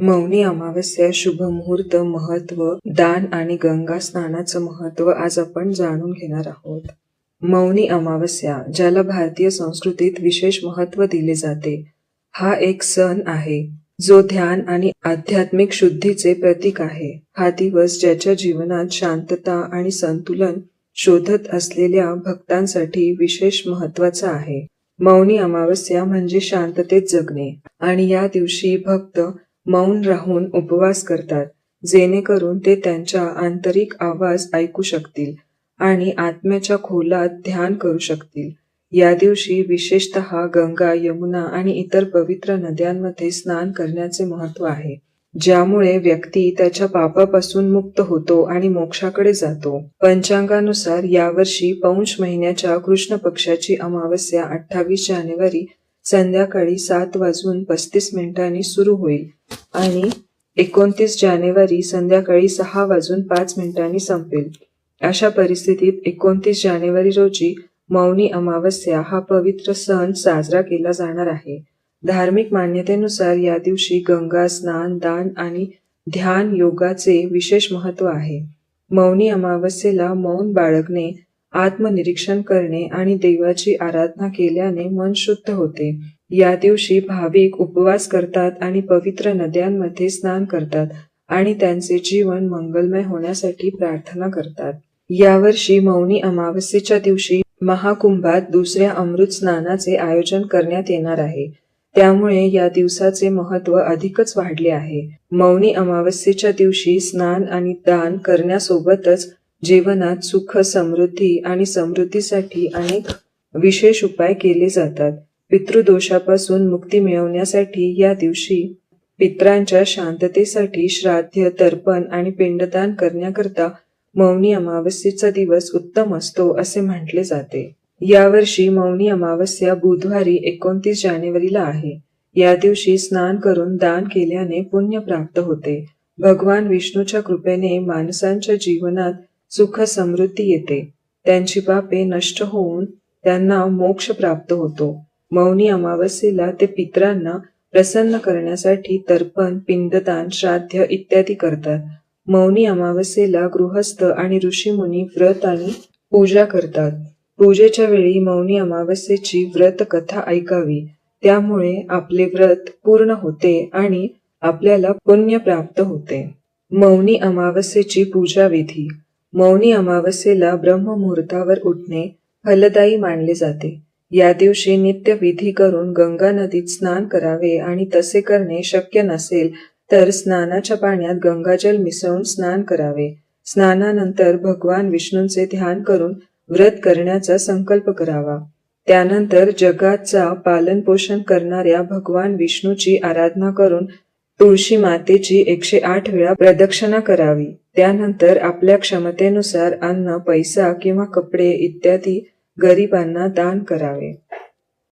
मौनी अमावस्या शुभ मुहूर्त महत्त्व दान आणि गंगा स्नानाचं महत्त्व आज आपण जाणून घेणार आहोत. मौनी अमावस्या ज्याला भारतीय संस्कृतीत विशेष महत्त्व दिले जाते हा एक सण आहे जो ध्यान आणि आध्यात्मिक शुद्धीचे प्रतीक आहे. हा दिवस ज्याच्या जीवनात शांतता आणि संतुलन शोधत असलेल्या भक्तांसाठी विशेष महत्त्वाचा आहे. मौनी अमावस्या म्हणजे शांततेत जगणे आणि या दिवशी भक्त मौन राहून उपवास करतात जेणेकरून ते त्यांच्या आंतरिक आवाज ऐकू शकतील आणि आत्म्याच्या खोलात ध्यान करू शकतील. या दिवशी विशेषतः गंगा यमुना आणि इतर पवित्र नद्यांमध्ये स्नान करण्याचे महत्त्व आहे ज्यामुळे व्यक्ती त्याच्या पापापासून मुक्त होतो आणि मोक्षाकडे जातो. पंचांगानुसार यावर्षी पौष महिन्याच्या कृष्ण पक्षाची अमावस्या अठ्ठावीस जानेवारी संध्याकाळी सात वाजून पस्तीस मिनिटांनी सुरू होईल. आणि एकोणतीस जानेवारी संध्याकाळी सहा वाजून पाच मिनिटांनी संपेल. अशा परिस्थितीत एकोणतीस जानेवारी रोजी मौनी अमावस्या हा पवित्र सण साजरा केला जाणार आहे. धार्मिक मान्यतेनुसार या दिवशी गंगा स्नान दान आणि ध्यान योगाचे विशेष महत्त्व आहे. मौनी अमावस्येला मौन बाळगणे आत्मनिरीक्षण करणे आणि देवाची आराधना केल्याने मन शुद्ध होते. या दिवशी भाविक उपवास करतात आणि पवित्र नद्यांमध्ये स्नान करतात आणि त्यांचे जीवन मंगलमय होण्यासाठी प्रार्थना करतात. यावर्षी मौनी अमावस्येच्या दिवशी महाकुंभात दुसऱ्या अमृत स्नानाचे आयोजन करण्यात येणार आहे. त्यामुळे या दिवसाचे महत्त्व अधिकच वाढले आहे. मौनी अमावस्येच्या दिवशी स्नान आणि दान करण्यासोबतच जीवनात सुख समृद्धी आणि समृद्धीसाठी अनेक विशेष उपाय केले जातात. पितृदोषापासून मुक्ती मिळवण्यासाठी या दिवशी पित्रांच्या शांततेसाठी श्राद्ध तर्पण आणि पिंडदान करण्याकरता मौनी अमावस्येचा दिवस उत्तम असतो असे म्हटले जाते. यावर्षी मौनी अमावस्या बुधवारी एकोणतीस जानेवारीला आहे. या दिवशी स्नान करून दान केल्याने पुण्य प्राप्त होते. भगवान विष्णूच्या कृपेने माणसांच्या जीवनात सुख समृद्धी येते. त्यांची पापे नष्ट होऊन त्यांना मोक्ष प्राप्त होतो. मौनी अमावस्येला ते पित्रांना प्रसन्न करण्यासाठी तर्पण पिंडदान श्राद्ध इत्यादी करतात. मौनी अमावस्येला गृहस्थ आणि ऋषीमुनी व्रत आणि पूजा करतात. पूजेच्या वेळी मौनी अमावस्येची व्रत कथा ऐकावी. त्यामुळे आपले व्रत पूर्ण होते आणि आपल्याला पुण्य प्राप्त होते. मौनी अमावस्येची पूजा विधी. मौनी अमावस्येला ब्रह्ममुहूर्तावर उठणे फलदायी मानले जाते. या दिवशी नित्य विधी करून गंगा नदीत स्नान करावे आणि तसे करणे शक्य नसेल तर स्नानाच्या पाण्यात गंगाजल मिसळून स्नान करावे. स्नानानंतर भगवान विष्णूंचे ध्यान करून व्रत करण्याचा संकल्प करावा. त्यानंतर जगाचा पालन पोषण करणाऱ्या भगवान विष्णूची आराधना करून तुळशी मातेची एकशे आठ वेळा प्रदक्षिणा करावी. त्यानंतर आपल्या क्षमतेनुसार अन्न पैसा किंवा कपडे इत्यादी गरिबांना दान करावे.